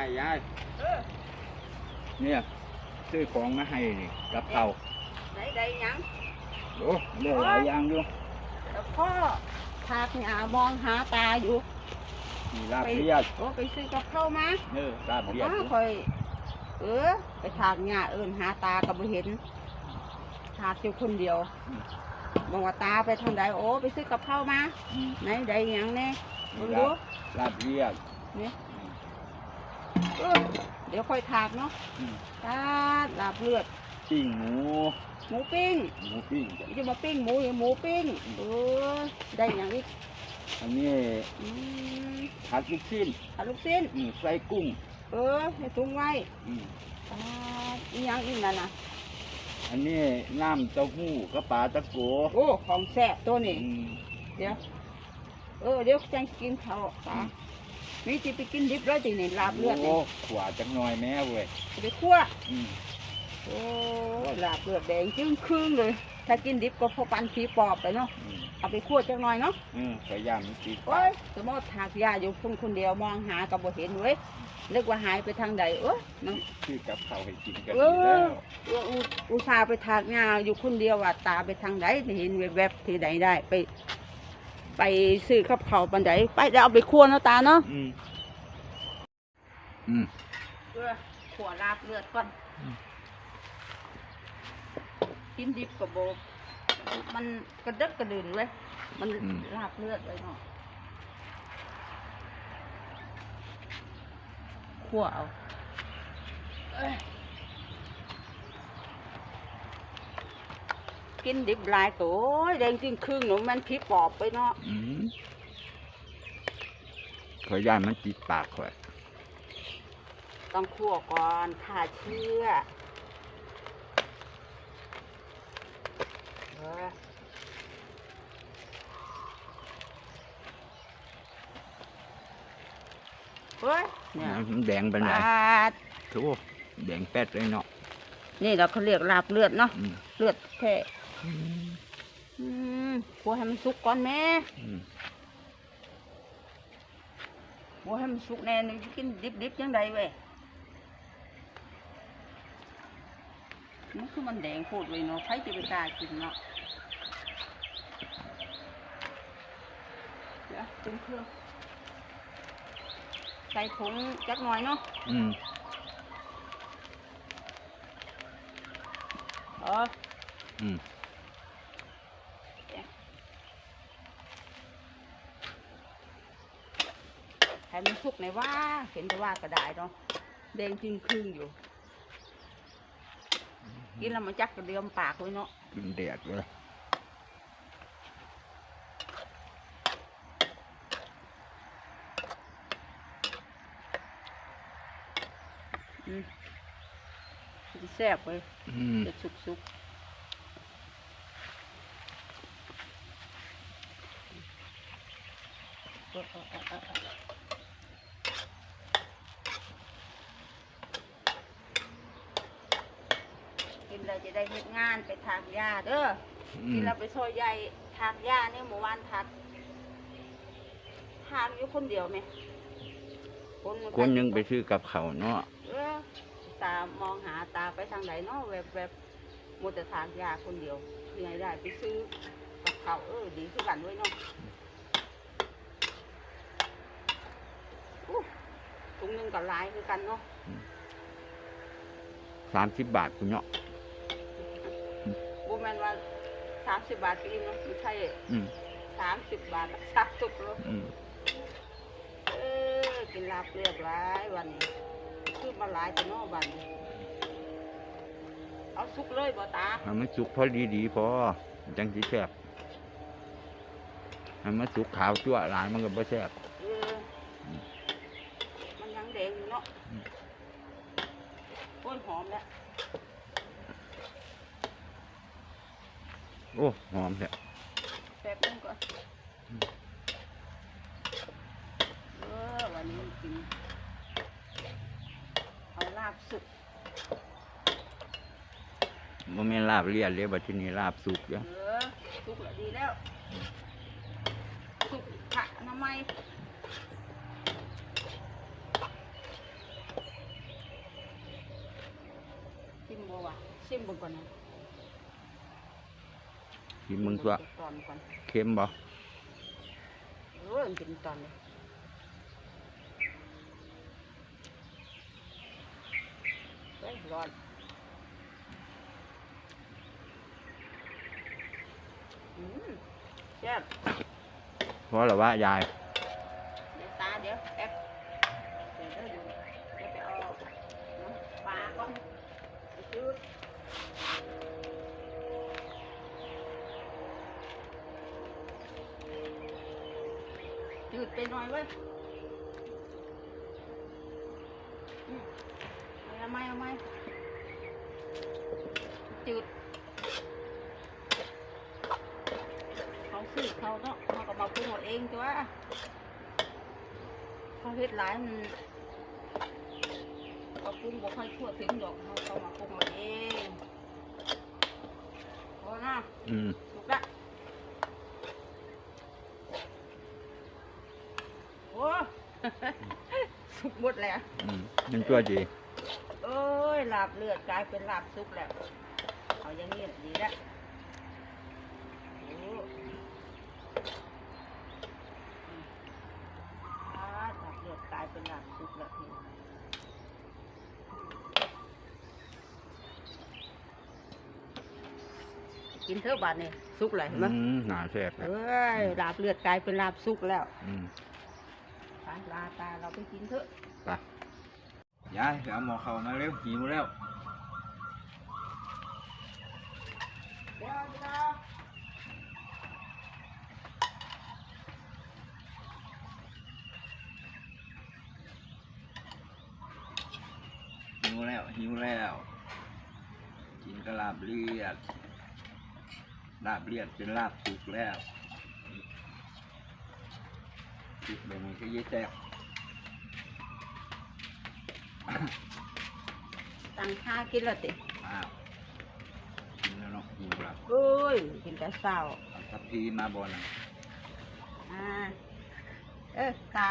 ายยายเออเนี่ยซื้อของมาให้นี่กับเขาวไหนได้หยังโอ้เรื่องหลายอย่างอยู่แล้วพ่อพาพี่อามองหาตาอยู่มีลาบเลียดโอ้ไปซื้อกับข้าวมาเออลาบเลียดป้าอยู่คอยเออ ไปถากหญ้าเอินหาตากับบ่เห็นถากอยู่คนเดียวบอกว่าตาไปทางใดโอ้ไปซื้อกับข้าวมาอืมไหนได้หยังแน่มีมึงลาดูบลาบเลียดเนี่ย เออเดี๋ยวค่อยถากเนาะอืม ตาลาบเลือด ปิ้งหมูหมูปิ้งหมูปิ้งจ้ะจะมาปิ้งหมูอย่าหมูปิ้งเออได้หยังอีกอันนี้อืมผัดลูกชิ้นเอาลูกชิ้น อืมใส่กุ้งเออให้ถุงไว้อืมอ่าอีหยังอีกนั่นน่ะ อันนี้น้ำเต้าหู้กับปลาตะโกโอ้ของแซ่บตัวนี้ อืมเดี๋ยว เออ เดี๋ยวจังกินเขาวตา นี่จะไปกินดิบแล้วจีนี่ลาบเลือดโอ้นี่ขวาจักหน่อยแม่เว้ยจะไปคั่วอืมโอ้ยลาบเลือดแดงจึ้งครึ่งเลย ถ้ากินดิบก็พอปันผีปอบไปเนาะอืมเอาไปคั่วจังหน่อยเนาะอืมขอย่ามมันติดโอ้ยสมมติถากยาอยู่คนคนเดียวมองหากับบ่เห็นเว้ยนึกว่าหายไปทางใดเอ้ยน้องคือกับเขาวให้กินกันเออยู่แล้อวเอออุอุตส่าห์ไปถากหญ้าอยู่คนเดียวว่าตาไปทางใดเห็นแวบๆที่ใดได้ ไป ไปซื้อกับเขาวปันใดไปเดี๋ยวเอาไปคั่วเนาะตาเนาะอืมอืมเออขัวลาบเลือดก่อนอืมกินดิบกับโบมันกระเดึกกระดื่นเว้ยมันลาบเลือดเลยเนาะขัวเอาเอ้ย กินดิบหลายตัวโอ้ยแดงจริงครึ่งหนูมันพริกปอบไปเนาะอืมขอย่ามมันติดปากข่อยต้องคั่วก่อนฆ่าเชื้อเออเฮ้ยเนี่ยมันแดงไปไหนปาดโถ่แดงแป๊ดเลยเนาะ นี่เราเขาเรียกลาบเลือดเนาะอืม เลือดแท้ อืมคั่วให้มันสุกก่อนแม่อืมคั่วให้มันสุกแน่นึงกินดิบๆยังไงเว้ยมันคือมันแดงโคตรเลยเนาะใครจะไปกล้ากินเนาะเดี๋ยวปรุงเครื่องใส่ผงจักหน่อยเนาะอืมเอออืม มันสุกในอยว่าเห็นแต่ว่าก็ได้เนาะแดงจริงครึ่งอยู่ กินแล้วมันจักกระเดียมปากไว้เนาะกินแดดเลยอืมกินแซ่บเลยอืมจะสุกสุกเออเออเออเออเออกินแล้วจะ ได้เฮ็ดงานไปถากหญ้าเด้ออืกิมนแล้วไปซอยใหญ่ถากหญ้าเนี่ยหมู่บ้านถากถากอยู่คนเดียวไหมคนมัคนยังไปซื้อกับเขาวเนาะเออตามองหาตาไปทางไหนเนาะแวบแวบๆมัวแต่ถากหญ้าคนเดียวที่ไหนได้ไปซื้อกับเขาวเออดีคือกันด้วยเนาะอู้ถุงหนึงกับลายคือกันเนาะ สามสิบบาทคุณเนาะามสิบบาทก็อิ่มเนาะไม่ใช่อืมสามสิบบาทอะสามตุกเนาะอืมเออกินลาบเรียบร้ายวันนี้คือมาหลายแต่นอกวันนี้เอาสุกเลยบ่ตาให้มันสุกพอดีดีๆพอจังสิแซ่บให้มันสุกขาวจั่วหลายมันก็บ่แซ่บ อ้หอมแท้แป๊บนึงก่อนเออวันนี้กินเอาลาบสุกมันไม่ลาบเลียนเลยบัดที่นี้ลาบสุกเด้อเสุกแล้วดีแล้วสุกผะน้ำไม้ชิมบ่วะชิมบ่ก่อนนะ กินมึงตัวตอนก่อนเค็มบ่เออมันเป็นตอนเลยเฮ้ยร้อนอืมแซ่บ เพราะหรอว่ายาย เดี๋ยวตาเดี๋ยวแป๊บเดี๋ยวเดี๋ยวอยู่เดี๋ยวไปเอาน้ำปลาก่อนไปจืดจืดไปหน่อยเว้ยอืมเอา ไหมเอาไหมจืดเขาซื้อเขาเนาะเขาก็มาปรุงเอาเองตัวเขาเฮ็ดหลายมันเขาปรุงบ่ค่อยทั่วถึงดอกเขาเขามาปรุงเอาเองพอนะอืมถูกละโอ้ สุกหมดแล้ว อืมยังตัวจีเอ้ ยลาบเลือดกลายเป็นลาบซุปแล้ว เอาอย่างนี้ดีแล้วโอ้อ่าลาบเลือดกลายเป็นลาบซุปแล้วพี่กินเถอะบาดนี่ซุกเลยเห็นไหมอืมหนาแซ่บเอ้ยลาบเลือดกลายเป็นลาบซุกแล้วอืมไปลาตาเราไปกินเถอะไป ยายไปเอาหมอเข้ามาเร็วหิวแล้วหิวแล้วหิวแล้ว กินกระลาบเลียดลาบเลียดเป็นลาบสุกแล้วสุกแบบนี้ก็ยิ่แซ่บ ตั้งค่ากินและติอ้าวกินแล้วเนาะหิวแล้วเอ้ยกินแต่เศร้าเอาทัพพีมาบนอ่าเออตา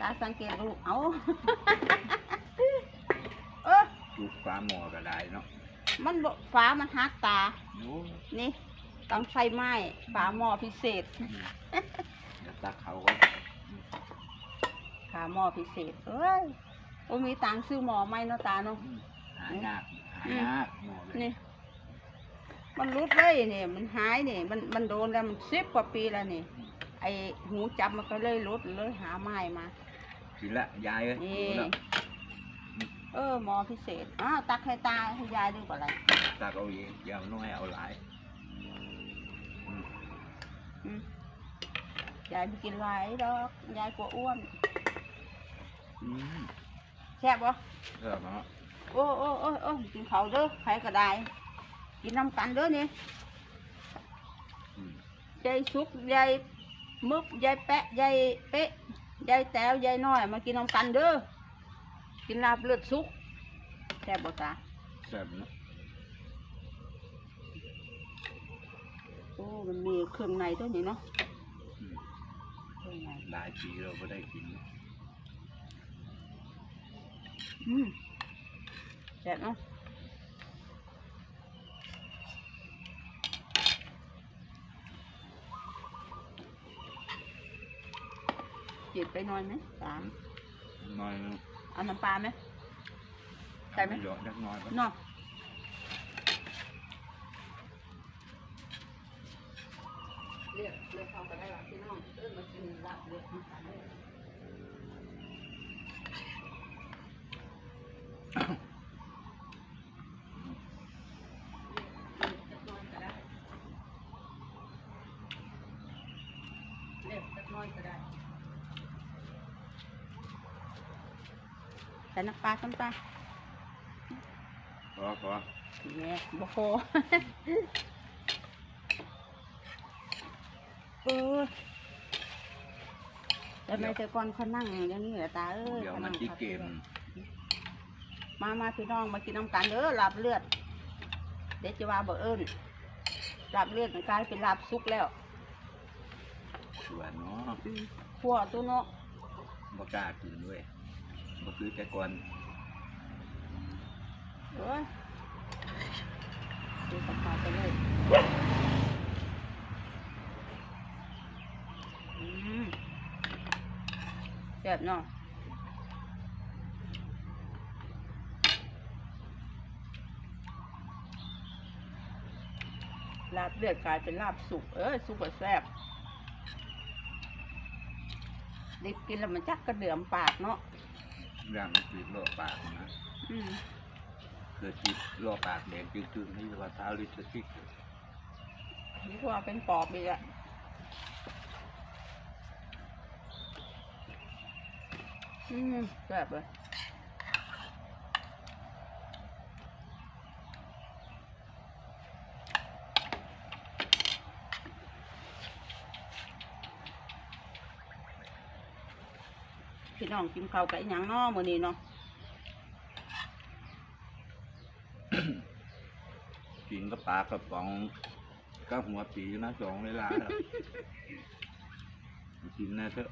ตาสังเกตลูกเอาเออลูกฟ้าหมอก็ได้เนาะมันบ่ฟ้ามันหักตาโอ้นี่ต้องไฟไหม้ฝาหม้อพิเศษอืมเดี๋ยวตักเขาก็ฝาหม้อพิเศษเอ้ย โอ้มีตังค์ซื้อหม้อไหมเนาะตาเนาะอืมหายากหายากหมอเลยนี่ มันรุดเลยนี่มันหายนี่ มันมันโดนแล้วมันสิบกว่าปีแล้วนี่ ไอหูจับมันก็เลยรุดเลยหาไม้มา กินละยายเอ้ยนี่หิวแล้วเออหมอพิเศษ อ้าวตักให้ตาให้ยายดูก่อนเลยตักเอาเองอย่าเอาน้อยเอาหลายอืมอืมยายไม่กินหลายดอก ยายกลัวอ้วน อืมแซ่บปะเออเนาะโอ้โอ้โอ้โอ้กินเขาวเด้อใครก็ได้ กินน้ำกันเด้อนี่อืมยายสุกยายมึกยายแปะยายเป๊ะยายแต๋วยายน้อย มากินน้ำกันเด้อกินลาบเลือดสุกแซ่บบ่ตาแซ่บเนาะโอ้มันมีเครื่องในตัวนี้เนาะอืมเครื่องในหลายปีเราไม่ได้กิน อืมแซ่บเนาะจืดไปหน่อยไหมสามน้อยเนาะเอาน้ำปลาไหม ใส่ไหมเยอะเล็กน้อยปะเนาะเรียกเรียกเขาก็ได้หรอพี่น้องเอิ้นมากินลาบเลือดน้ำตาลเลยเรียกจักหน้อยก็ได้ใส่ น้ำปลาน้ำปลาพอพอแม่บ่พอเออแล้วแม่แต่ก่อนเขานั่งอย่างนี้แหละตาเอ้ยเดี๋ยวขามันงที่เกม มามาพี่น้องมากินน้ำกันเด้อลาบเลือด เดี๋ยวจะว่าบ่เอิ้นลาบเลือดมันกลายเป็นลาบซุกแล้วสวนเนาะอืมขัวตัวเนาะบ่กล้ากินด้วย บ่คือแต่ก่อนเอ้ยซื้อกับข้าไปเลยอืมแซ่บเนาะลาบเลือดกลายเป็นลาบสุก เออสุกกว่าแซ่บดิบกินแล้วมันจักกระเดื่อมปากเนาะ เรื่องมันติดโรคปากนะอืมคือติดโรคปากแดงจึงๆนี่เรียกว่าเท้าลิสติกนี่ว่าเป็นปอบอีกอะอืมแซ่บเลย พี่น้องกินข้าวกับอิหยังเนาะมื้อนี้เนาะกินก็ปลากระป๋องก็หัวปีนะสองเวลาแล้วกินนะเถอะ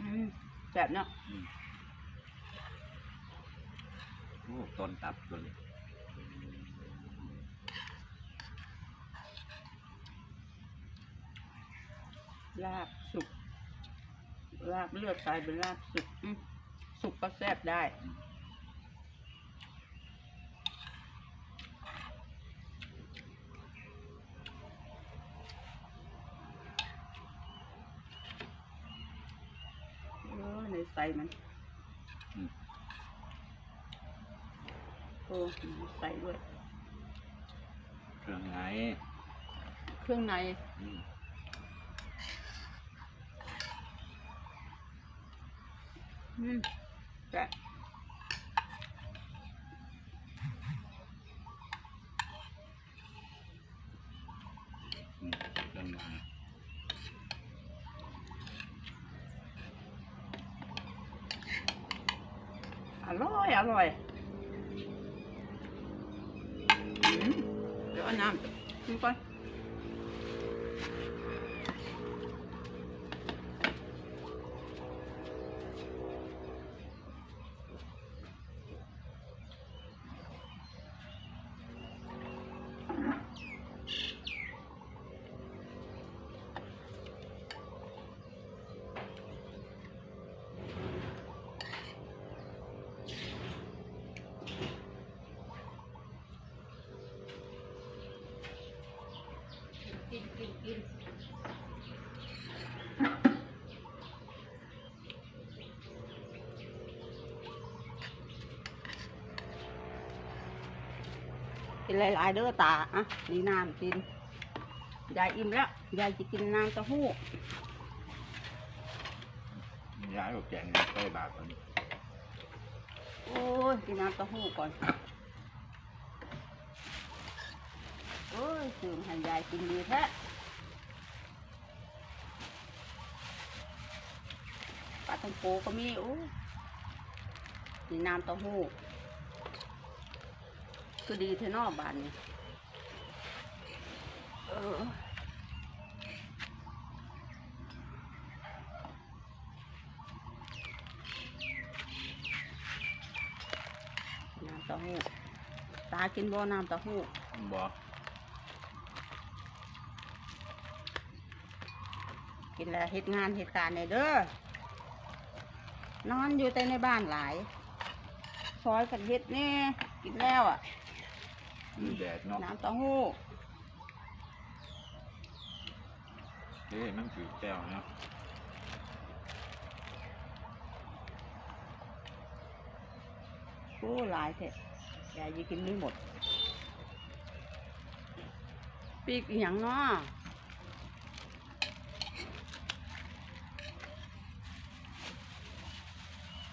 อืมแซ่บเนาะอืมโอ้ต้นตับตัวนี้ ลาบสุกลาบเลือดกลายเป็นลาบสุกอืมสุกก็แซ่บได้เออในใส่มันอืมโอ้ใส่ด้วย เครื่องไงเครื่องใน อืม อืม แซ่บอืมเครื่องอร่อย อร่อยเดี๋ยวอาน้ำกินก่อน กินหลายๆเด้อตาอะนี่น้ำกินยายอิ่มแล้วยายจะกินน้ำเต้าหู้ย้ายออกแกงใส่บาทมันโอ้ยกินน้ำเต้าหู้ก่อนโอ้ยซื้อมาให้ยายกินดีแท้ปลาทังโกก็มีโอ้ยนี่น้ำเต้าหู้ คือดีเทนอบานนี่เออน้ำเต้าหู้ตากินบ่น้ำเต้าหู้บอกกินแล้วเหตุงานเหตุการณ์ในเด้อนอนอยู่แต่ในบ้านหลาย ซอยกันเฮ็ดแน่กินแล้วอะ มีแดดเนาะน้ำเต้าหู้เฮ้ยมันผิวแก้วเนาะโอ้หลายแท้ยายจะกินไม่หมด ปีกอหย่างเนาะ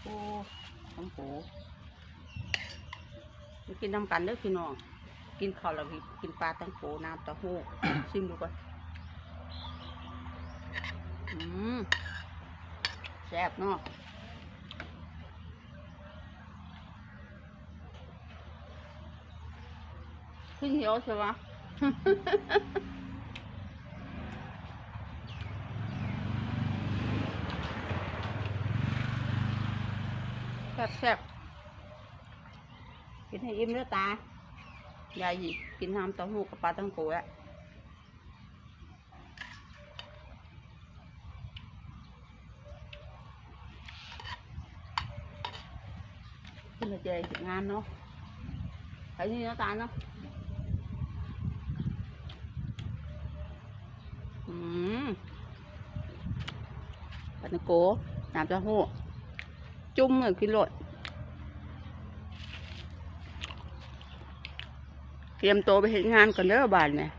โอ้ทั้งโผมากินน้ำกันเด้อพี่น้อง กินข้าวแล้วก็กินปลาตังโผน้ำเต้าหู้ชิมดูก่อนอืมแซ่บเนาะขึ้นเหี่ยวใช่ไหมซ่บแซ่บกินให้อิ่มเด้อตา ยายหยิบกินน้ำเต้าหู้กับปลาตั้งโกแล้วขึ้นมาเจองานเนาะไปนี่เนาะตาเนาะอืมปลาตั้งโกน้ำเต้าหู้จุ่มเหมือนกินโลด เตรียมตัวไปเห็นงานกันเด้อบานเนี่ย